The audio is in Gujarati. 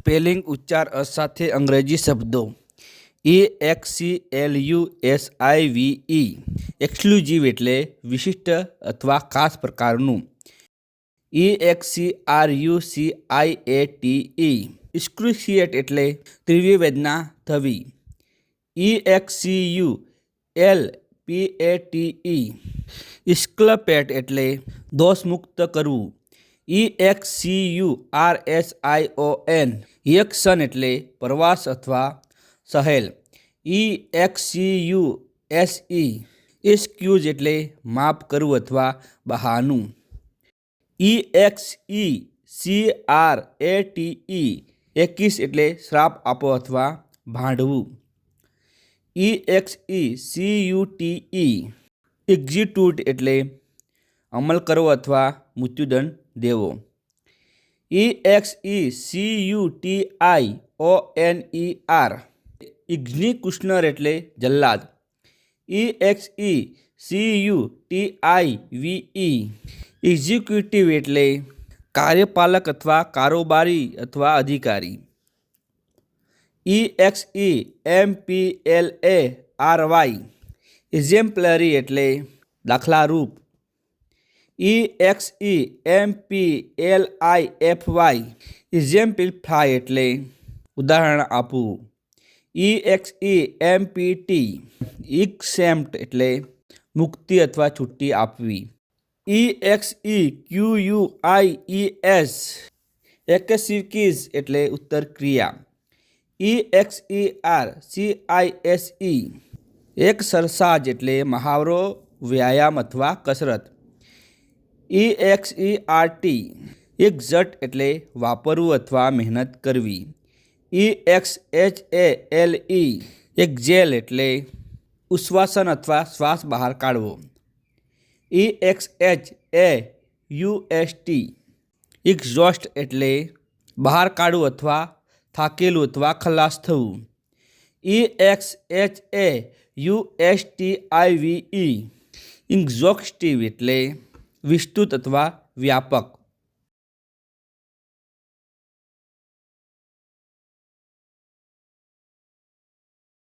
સ્પેલિંગ ઉચ્ચાર અસાથે અંગ્રેજી શબ્દો. A, X, C, L, U, S, I, V, E. Exclusive એટલે વિશિષ્ટ અથવા ખાસ પ્રકારનું. E X, C, R, U, C, I, A, T, E. Excruciate એટલે તીવ્ર વેદના થવી E X, C, U, L, P, A, T, E. Exculpate એટલે દોષમુક્ત કરવું. E E X C U R S I O N યક્ષન એટલે પ્રવાસ અથવા સહેલ. E X C U S E excuse એટલે માફ કરવું અથવા બહાનું. E X E C R A T E એકીસ એટલે શ્રાપ આપો અથવા ભાંડવું. E X E C U T E execute એટલે અમલ કરવો અથવા મૃત્યુદંડ દેવો. E X E C U T I O N E R executioner એટલે જલ્લાદ. E X E C U T I V E executive એટલે કાર્યપાલક અથવા કારોબારી અથવા અધિકારી. E X E M P L A R Y exemplary એટલે દાખલારૂપ. E X E M P L I F Y exemplify એટલે ઉદાહરણ આપવું ઈ X E M P T ઇક્સેમ્પ્ટ એટલે મુક્તિ અથવા છુટ્ટી આપવી. E X E Q U I E S એકસિવકીઝ એટલે ઉત્તર ક્રિયા. E X E R C I S E exercise એટલે મહાવરો, વ્યાયામ અથવા કસરત. E X E R T exert એટલે વાપરવું અથવા મહેનત કરવી. E X H A L E exhale એટલે ઉશ્વાસન અથવા શ્વાસ બહાર કાઢવો. E X H A U S T exhaust એટલે બહાર કાઢવું અથવા થાકેલું અથવા ખલાસ થવું. E X H A U S T I V E exhaustive એટલે વિસ્તૃત અથવા વ્યાપક.